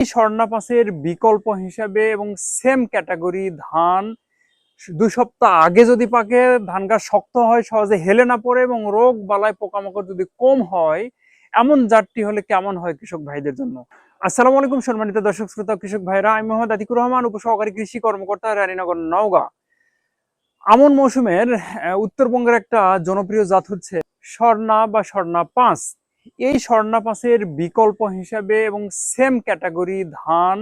এই স্বর্ণা বিকল্প হিসাবে এবং সেম ক্যাটাগরি ধান, দুই সপ্তাহ আগে যদি পাকে, ধান গাছ শক্ত হয়, সহজে হেলে না পড়ে এবং রোগ বালায় পোকামাকড় যদি কম হয়, এমন জাতটি হলে কেমন হয় কৃষক ভাইদের জন্য? আসসালামু আলাইকুম সম্মানিত দর্শক, শ্রোতা, কৃষক ভাইরা। আমি মোহাম্মদ আতিকুর রহমান, উপসহকারী কৃষি কর্মকর্তা, রানীনগর, নওগাঁ। আমন মৌসুমের উত্তরবঙ্গের একটা জনপ্রিয় জাত হচ্ছে স্বর্ণা বা স্বর্ণা পাঁচ এই স্বর্ণা পাঁচের বিকল্প হিসাবে এবং সেম ক্যাটাগরি ধান,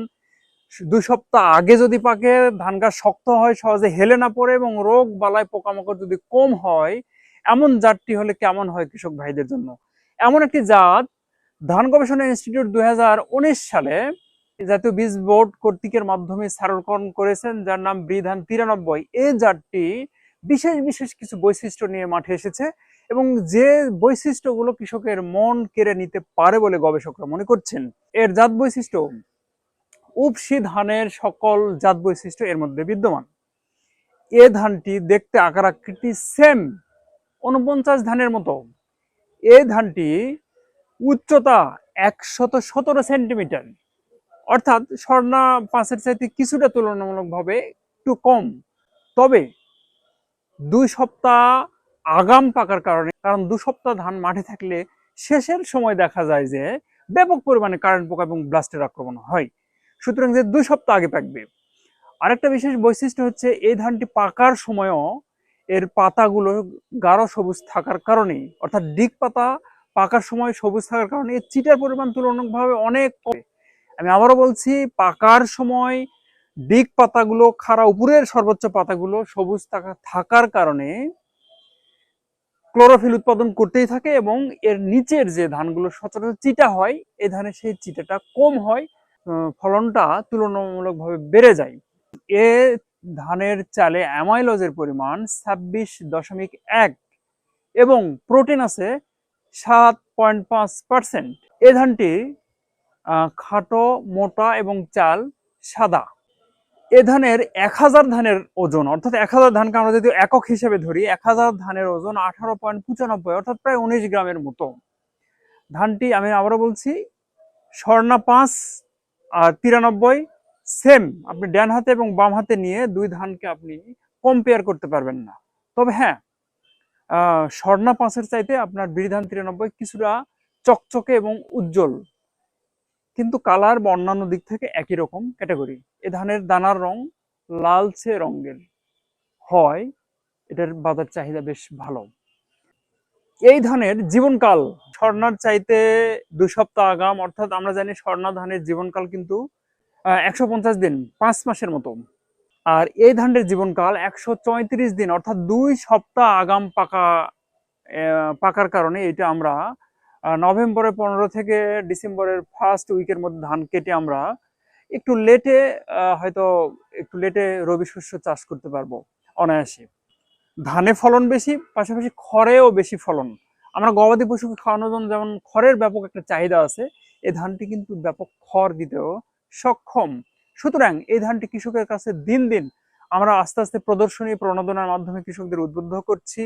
দুই সপ্তাহ আগে যদি পাকে, ধান গাছ শক্ত হয়, সহজে হেলে না পড়ে এবং রোগ বালায় পোকামাকড় যদি কম হয়, এমন জাতটি হলে কেমন হয় কৃষক ভাইদের জন্য? এমন একটি জাত, ধান গবেষণা ইনস্টিটিউট দুই হাজার উনিশ সালে জাতীয় বীজ বোর্ড কর্তৃকের মাধ্যমে সারকরণ করেছেন, যার নাম ব্রিধান তিরানব্বই। এই জাতটি বিশেষ বিশেষ কিছু বৈশিষ্ট্য নিয়ে মাঠে এসেছে। এবং যে বৈশিষ্ট্যগুলো কৃষকের মন কেড়ে নিতে পারে বলে গবেষকরা মনে করছেন, এর জাত বৈশিষ্ট্য উপসি ধানের সকল জাত বৈশিষ্ট্য এর মধ্যে বিদ্যমান। এ ধানটি দেখতে আকার আকৃতি সেম উনপঞ্চাশ ধানের মতো। এই ধানটি উচ্চতা একশত সতেরো সেন্টিমিটার, অর্থাৎ স্বর্ণা পাঁচের চাইতে কিছুটা তুলনামূলকভাবে একটু কম। তবে দুই সপ্তাহ আগাম পাকার কারণে, কারণ দু সপ্তাহ ধান মাঠে থাকলে শেষের সময় দেখা যায় যে ব্যাপক পরিমাণে কারেন্ট পোকা এবং ব্লাস্টের আক্রমণ হয়। সুতরাং যে দুই সপ্তাহ আগে পাকবে। আরেকটা বিশেষ বৈশিষ্ট্য হচ্ছে এই ধানটি পাকার সময়ও এর পাতাগুলো গাঢ় সবুজ থাকার কারণে, অর্থাৎ ডিগ পাতা পাকার সময় সবুজ থাকার কারণে এর চিটার পরিমাণ তুলনামূলকভাবে অনেক আমি আবারও বলছি, পাকার সময় ডিগ পাতাগুলো, খাড়া উপরের সর্বোচ্চ পাতাগুলো সবুজ থাকা থাকার কারণে ক্লোরোফিল উৎপাদন করতেই থাকে এবং এর নিচের যে ধানগুলো সচরাচর চিটা হয় এই ধানের সেই চিটাটা কম হয় ফলনটা তুলনামূলকভাবে বেড়ে যায়। এ ধানের চালে অ্যামাইলজের পরিমাণ ছাব্বিশ দশমিক এক এবং প্রোটিন আছে সাত পয়েন্ট পাঁচ পার্সেন্ট। এ ধানটি খাটো, মোটা এবং চাল সাদা। এ ধানের এক হাজার ধানের ওজন, অর্থাৎ এক হাজার ধানকে আমরা যদি একক হিসেবে ধরি, এক হাজার ধানের ওজন আঠারো পয়েন্ট পঁচানব্বই, অর্থাৎ প্রায় উনিশ গ্রামের মতো। ধানটি আমি আবারও বলছি, স্বর্ণা পাঁচ আর তিরানব্বই, সেম। আপনি ডান হাতে এবং বাম হাতে নিয়ে দুই ধানকে আপনি কম্পেয়ার করতে পারবেন না। তবে হ্যাঁ স্বর্ণা পাঁচের চাইতে আপনার বিড়ি ধান তিরানব্বই কিছুটা চকচকে এবং উজ্জ্বল। কিন্তু কালার বা অন্যান্য দিক থেকে একই রকম ক্যাটাগরি। এ ধানের দানার রং লালচে রঙের হয়, এটার বাজার চাহিদা বেশ ভালো। এই ধানের জীবনকাল স্বর্ণার চাইতে দুই সপ্তাহ আগাম, অর্থাৎ আমরা জানি স্বর্ণা ধানের জীবনকাল কিন্তু একশো পঞ্চাশ দিন, পাঁচ মাসের মতো। আর এই ধানের জীবনকাল একশো চৌত্রিশ দিন, অর্থাৎ দুই সপ্তাহ আগাম পাকা পাকার কারণে এটা আমরা নভেম্বরের পনেরো থেকে ডিসেম্বরের ফার্স্ট উইকের মধ্যে ধান কেটে আমরা একটু লেটে হয়তো একটু লেটে রবি শস্য চাষ করতে পারব অনায়াসে। ধানে ফলন বেশি, পাশাপাশি খড়েও বেশি ফলন। আমরা গবাদি পশুকে খাওয়ানোর জন্য যেমন খড়ের ব্যাপক একটা চাহিদা আছে এই ধানটি কিন্তু ব্যাপক খড় দিতেও সক্ষম। সুতরাং এই ধানটি কৃষকের কাছে দিন দিন আমরা আস্তে আস্তে প্রদর্শনী প্রণোদনার মাধ্যমে কৃষকদের উদ্বুদ্ধ করছি।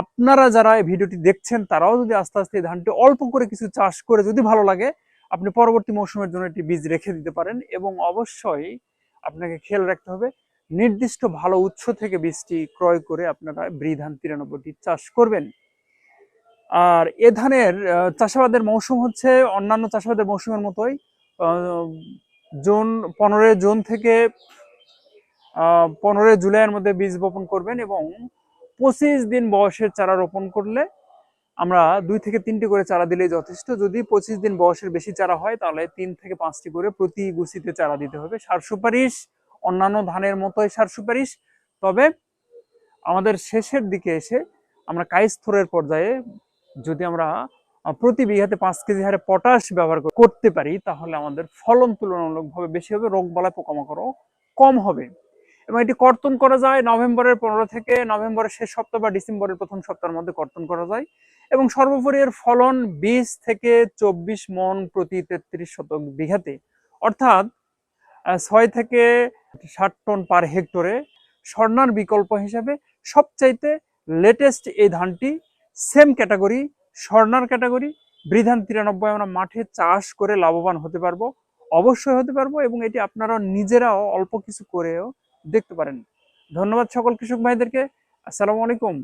আপনারা যারা এই ভিডিওটি দেখছেন, তারাও যদি আস্তে আস্তে এই ধানটি অল্প করে কিছু চাষ করে যদি ভালো লাগে, আপনি পরবর্তী মৌসুমের জন্য একটি বীজ রেখে দিতে পারেন এবং অবশ্যই আপনাকে খেয়াল রাখতে হবে, নির্দিষ্ট ভালো উৎস থেকে বীজটি ক্রয় করে আপনারা বৃধান তিরানব্বইটি চাষ করবেন। আর এ ধানের চাষাবাদের মৌসুম হচ্ছে, অন্যান্য চাষাবাদের মৌসুমের মতোই জুন, পনেরোই জুন থেকে পনেরোই জুলাইয়ের মধ্যে বীজ বপন করবেন এবং পঁচিশ দিন বয়সের চারা রোপণ করলে আমরা দুই থেকে তিনটি করে চারা দিলেই যথেষ্ট। যদি পঁচিশ দিন বয়সের বেশি চারা হয়, তাহলে তিন থেকে পাঁচটি করে প্রতি গুছিতে চারা দিতে হবে। সার সুপারিশ, অন্যান্য ধানের মতোই সার সুপারিশ। তবে আমাদের শেষের দিকে এসে আমরা কাইস্থরের পর্যায়ে যদি আমরা প্রতি বিঘাতে পাঁচ কেজি হারে পটাশ ব্যবহার করতে পারি, তাহলে আমাদের ফলন তুলনামূলকভাবে বেশি হবে, রোগ বালায় পোকামাকড়ও কম হবে। এবং এটি কর্তন করা যায় নভেম্বরের পনেরো থেকে নভেম্বরের শেষ সপ্তাহ বা ডিসেম্বরের প্রথম সপ্তাহের মধ্যে কর্তন করা যায়। এবং সর্বোপরি এর ফলন বিশ থেকে চব্বিশ মন প্রতি তেত্রিশ শতক বিঘাতে। অর্থাৎ ছয় থেকে ষাট টন পার হেক্টরে স্বর্ণার বিকল্প হিসাবে সবচাইতে লেটেস্ট এই ধানটি সেম ক্যাটাগরি স্বর্ণার ক্যাটাগরি বৃধান তিরানব্বই আমরা মাঠে চাষ করে লাভবান হতে পারব, অবশ্যই হতে পারব এবং এটি আপনারা নিজেরাও অল্প কিছু করেও দেখতে পারেন। ধন্যবাদ সকল কৃষক ভাইদেরকে। আসসালামু আলাইকুম।